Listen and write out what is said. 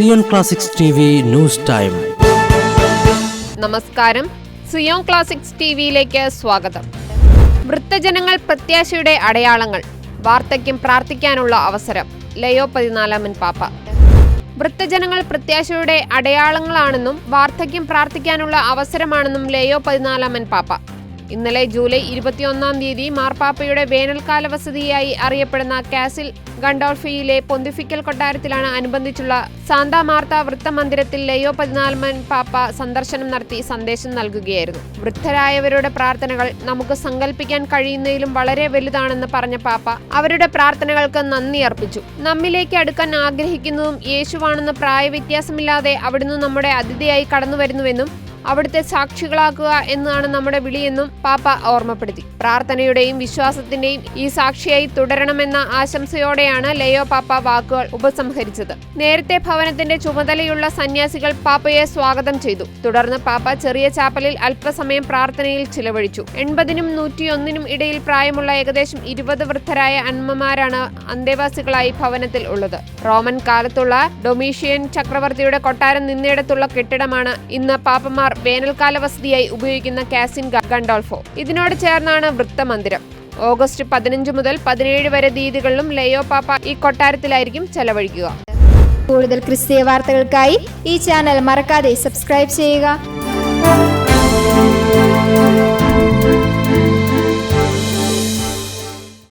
Zion classics T V news time. നമസ്കാരം. Zion classics ടിവിയിലേക്ക് സ്വാഗതം. വൃത്തജനങ്ങൾ പ്രത്യാശയുടെ അടയാളങ്ങൾ. വാർദ്ധക്യം പ്രാർത്ഥിക്കാനുള്ള അവസരം. ലയോ പതിനാലാമൻ പാപ്പ. വൃത്തജനങ്ങൾ പ്രത്യാശയുടെ അടയാളങ്ങളാണെന്നും വാർദ്ധക്യം പ്രാർത്ഥിക്കാനുള്ള അവസരമാണെന്നും ലയോ പതിനാലാമൻ പാപ്പ. ഇന്നലെ ജൂലൈ ഇരുപത്തിയൊന്നാം തീയതി മാർപ്പാപ്പയുടെ വേനൽക്കാല വസതിയായി അറിയപ്പെടുന്ന കാസിൽ ഗണ്ടോൾഫിയിലെ പൊന്തിഫിക്കൽ കൊട്ടാരത്തിലാണ് അനുബന്ധിച്ചുള്ള സാന്താ മാർത്ത വൃത്തമന്ദിരത്തിൽ ലയോ പതിനാലമൻ പാപ്പ സന്ദർശനം നടത്തി സന്ദേശം നൽകുകയായിരുന്നു. വൃദ്ധരായവരുടെ പ്രാർത്ഥനകൾ നമുക്ക് സങ്കല്പിക്കാൻ കഴിയുന്നതിലും വളരെ വലുതാണെന്ന് പറഞ്ഞ പാപ്പ അവരുടെ പ്രാർത്ഥനകൾക്ക് നന്ദി അർപ്പിച്ചു. നമ്മിലേക്ക് അടുക്കാൻ ആഗ്രഹിക്കുന്നതും യേശുവാണെന്ന് പ്രായവ്യത്യാസമില്ലാതെ അവിടുന്ന് നമ്മുടെ അതിഥിയായി കടന്നു വരുന്നുവെന്നും അവിടുത്തെ സാക്ഷികളാക്കുക എന്നതാണ് നമ്മുടെ വിളിയെന്നും പാപ്പ ഓർമ്മപ്പെടുത്തി. പ്രാർത്ഥനയുടെയും വിശ്വാസത്തിന്റെയും ഈ സാക്ഷിയായി തുടരണമെന്ന ആശംസയോടെയാണ് ലയോ പാപ്പ വാക്കുകൾ ഉപസംഹരിച്ചത്. നേരത്തെ ഭവനത്തിന്റെ ചുമതലയുള്ള സന്യാസികൾ പാപ്പയെ സ്വാഗതം ചെയ്തു. തുടർന്ന് പാപ്പ ചെറിയ ചാപ്പലിൽ അല്പസമയം പ്രാർത്ഥനയിൽ ചിലവഴിച്ചു. എൺപതിനും നൂറ്റിയൊന്നിനും ഇടയിൽ പ്രായമുള്ള ഏകദേശം ഇരുപത് വൃദ്ധരായ അന്മമാരാണ് അന്തേവാസികളായി ഭവനത്തിൽ ഉള്ളത്. റോമൻ കാലത്തുള്ള ഡൊമീഷ്യൻ ചക്രവർത്തിയുടെ കൊട്ടാരം നിന്നിടത്തുള്ള കെട്ടിടമാണ് ഇന്ന് പാപ്പമാർ വേനൽക്കാല വസതിയായി ഉപയോഗിക്കുന്ന കാസിൻ ഗണ്ടോൾഫോ ഇതിനോട് ചേർന്നാണ് വൃത്തമന്ദിരം. ഓഗസ്റ്റ് പതിനഞ്ച് മുതൽ പതിനേഴ് വരെ തീയതികളിലും ലയോ പാപ്പ ഈ കൊട്ടാരത്തിലായിരിക്കും ചെലവഴിക്കുക. കൂടുതൽ ക്രിസ്തീയ വാർത്തകൾക്കായി ഈ ചാനൽ മറക്കാതെ സബ്സ്ക്രൈബ് ചെയ്യുക.